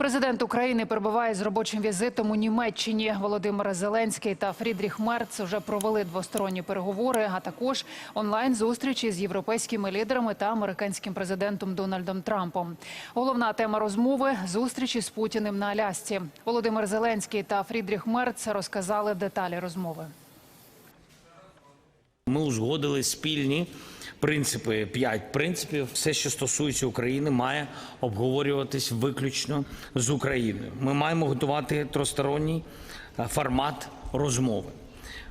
Президент України перебуває з робочим візитом у Німеччині. Володимир Зеленський та Фрідріх Мерц вже провели двосторонні переговори, а також онлайн зустрічі з європейськими лідерами та американським президентом Дональдом Трампом. Головна тема розмови зустрічі з Путіним на Алясці. Володимир Зеленський та Фрідріх Мерц розказали деталі розмови. Ми узгодили спільні принципи, п'ять принципів. Все, що стосується України, має обговорюватись виключно з Україною. Ми маємо готувати тросторонній е, формат розмови.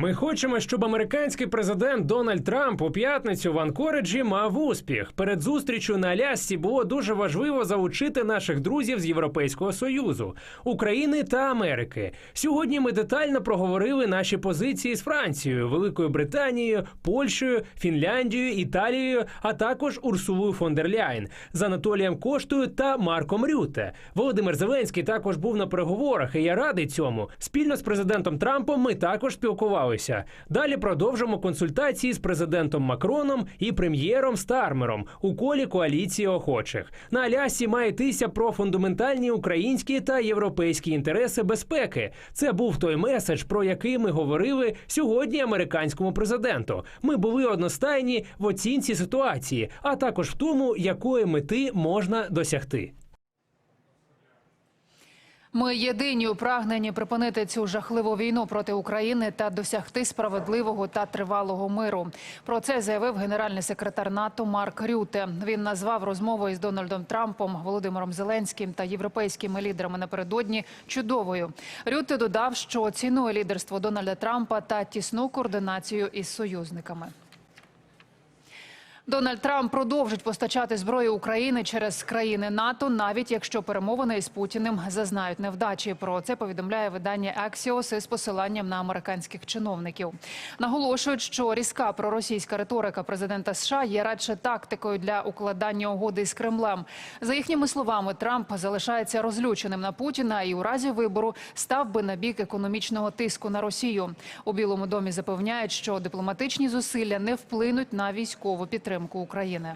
Ми хочемо, щоб американський президент Дональд Трамп у п'ятницю в Анкориджі мав успіх. Перед зустрічю на Алясці було дуже важливо залучити наших друзів з Європейського союзу, України та Америки. Сьогодні ми детально проговорили наші позиції з Францією, Великою Британією, Польщею, Фінляндією, Італією, а також Урсулою фон дер Ляйн, з Анатолієм Коштою та Марком Рюте. Володимир Зеленський також був на переговорах, і я радий цьому. Спільно з президентом Трампом ми також спілкувалися. Далі продовжимо консультації з президентом Макроном і прем'єром Стармером у колі коаліції охочих. На Алясці має йтися про фундаментальні українські та європейські інтереси безпеки. Це був той меседж, про який ми говорили сьогодні американському президенту. Ми були одностайні в оцінці ситуації, а також в тому, якої мети можна досягти. Ми єдині у прагненні припинити цю жахливу війну проти України та досягти справедливого та тривалого миру. Про це заявив генеральний секретар НАТО Марк Рюте. Він назвав розмову із Дональдом Трампом, Володимиром Зеленським та європейськими лідерами напередодні чудовою. Рюте додав, що цінує лідерство Дональда Трампа та тісну координацію із союзниками. Дональд Трамп продовжить постачати зброю України через країни НАТО, навіть якщо перемовини із Путіним зазнають невдачі. Про це повідомляє видання Axios із посиланням на американських чиновників. Наголошують, що різка проросійська риторика президента США є радше тактикою для укладання угоди з Кремлем. За їхніми словами, Трамп залишається розлюченим на Путіна і у разі вибору став би на бік економічного тиску на Росію. У Білому домі запевняють, що дипломатичні зусилля не вплинуть на військову підтримку України.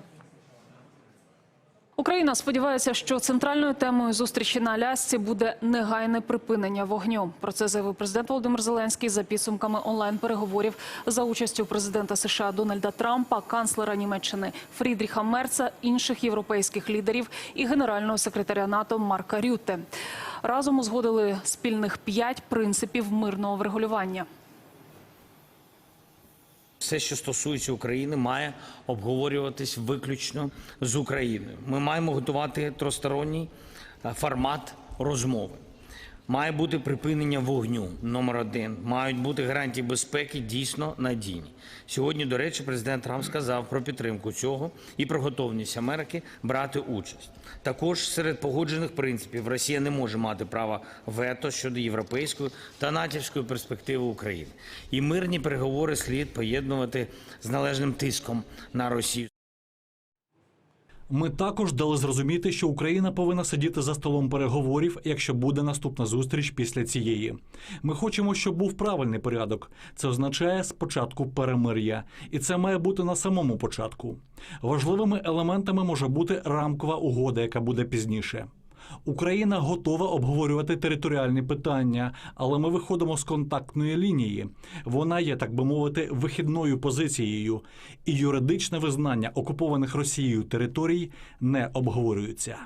Україна сподівається, що центральною темою зустрічі на Алясці буде негайне припинення вогню. Про це заявив президент Володимир Зеленський за підсумками онлайн-переговорів за участю президента США Дональда Трампа, канцлера Німеччини Фрідріха Мерца, інших європейських лідерів і генерального секретаря НАТО Марка Рютте. Разом узгодили спільних п'ять принципів мирного врегулювання. Все, що стосується України, має обговорюватись виключно з Україною. Ми маємо готувати тросторонній е, формат розмови. Має бути припинення вогню номер один. Мають бути гарантії безпеки дійсно надійні. Сьогодні, до речі, президент Трамп сказав про підтримку цього і про готовність Америки брати участь. Також серед погоджених принципів Росія не може мати права вето щодо європейської та натівської перспективи України. І мирні переговори слід поєднувати з належним тиском на Росію. Ми також дали зрозуміти, що Україна повинна сидіти за столом переговорів, якщо буде наступна зустріч після цієї. Ми хочемо, щоб був правильний порядок. Це означає спочатку перемир'я, і це має бути на самому початку. Важливими елементами може бути рамкова угода, яка буде пізніше. Україна готова обговорювати територіальні питання, але ми виходимо з контактної лінії. Вона є, так би мовити, вихідною позицією, і юридичне визнання окупованих Росією територій не обговорюється.